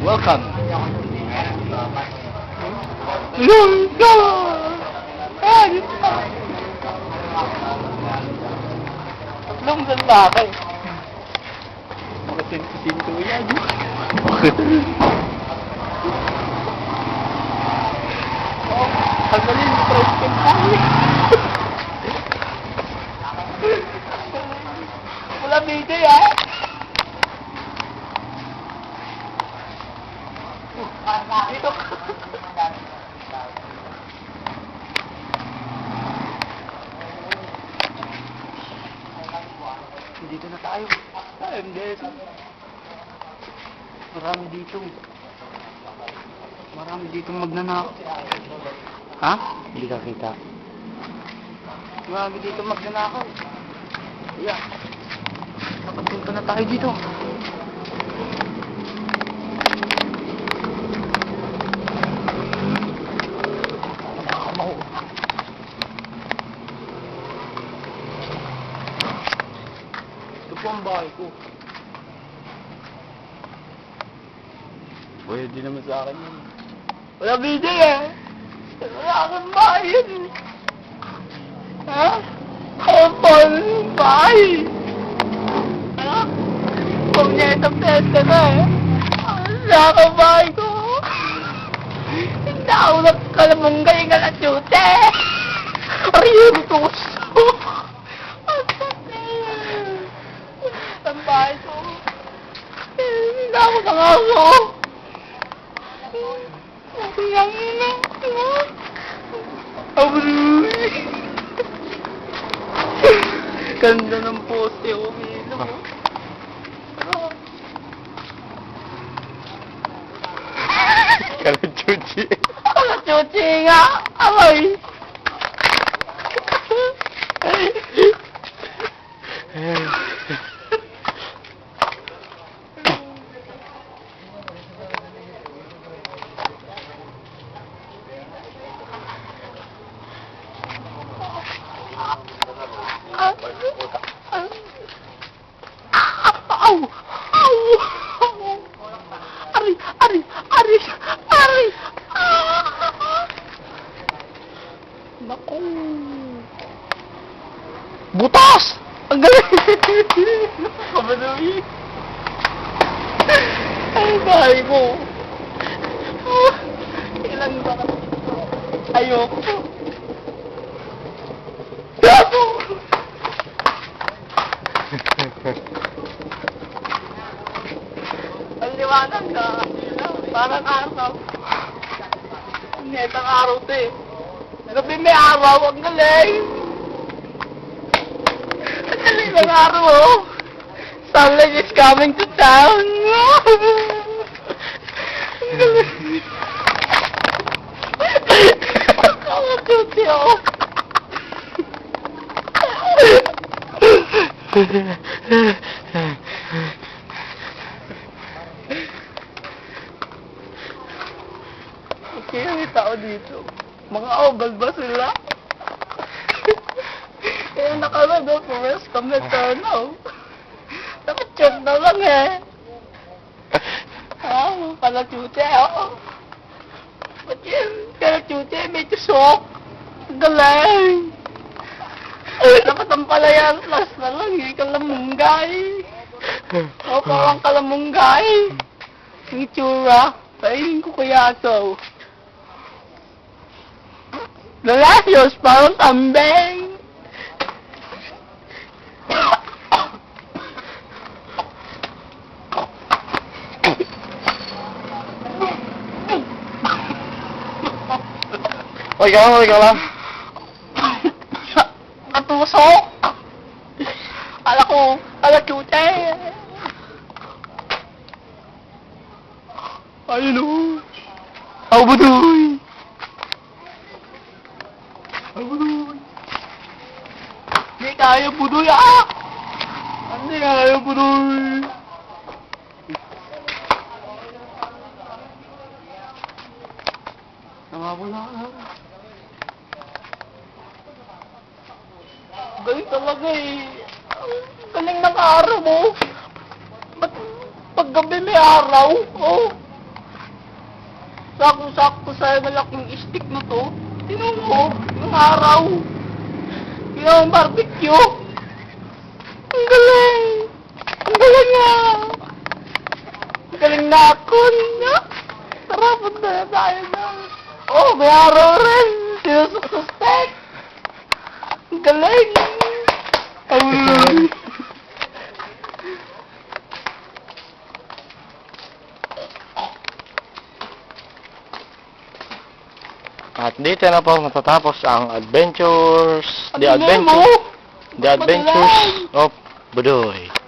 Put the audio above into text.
Welcome. Lungga! Tatlong lalaki. Makasin si Sinto yan. Ang galing, president tayo. Wala video ah. Dito. Dito na tayo. Ah, MDS. Marami dito. Marami dito magnanakaw. Ha? Hindi ka kita. Marami dito magnanakaw. Yeah. Nakapunta na tayo dito. Nakakamaw. Ito po ang bahay ko. Pwede naman sa akin yun. Wala video eh. Wala akong bahay yun. Ha? Ang paul bahay. Ha? Pumiyeta pesta na eh. Wala akong bahay ko. Hindi ako nagkalamunggay nga na chute. Ayun, tuso. Ang sakit. Ang bahay ko. Hindi ako nakako. Yang ini. Abroy. Ganda ng poste, umilo. Kalachuchi. Chuchi nga. Amoy. Ang galing! Kabaloy! Ay, bahay mo! Ah, Ilan ba? Ayoko! Gago! Ang liwanag ka. Parang araw. Netang araw to eh. Gabi may araw. Ang galing. Ang galing ng araw oh. Sunlight is coming to town. Ang galing. Ang cute oh. Okay, may tao dito. Mga obal ba sila? Kaya oh, for rest kami turno. Nakachok na lang eh. Ah, kalachute oh. Ba't yun? Kalachute, may tusok. Galing. Dapat ang palayan plus na lang eh, kalamunggay. O, parang kalamunggay. Ang itsura. Painin ko kaya ito. Lalayos, parang kambing. Okay ka lang, okay ka lang. Katusok. Ala ko, ala chute. Ayun o. Ang budoy. Ang budoy. Hindi kaya budoy ah. Hindi kaya budoy. Nawawala na. Galing talaga eh. Ang Galing ng araw mo. Ba't paggabi may araw? Oh. Sakto-sakto sa malaking stick na to. Tinan mo, yung araw. Yung barbecue. Ang galing. Ang galing nga. Ang galing na ako. Tara, punta na tayo na. Oh, may araw rin. Sinusok Ang galing. Ay. At dito na po matatapos ang adventures, the adventures, the adventures of Budoy.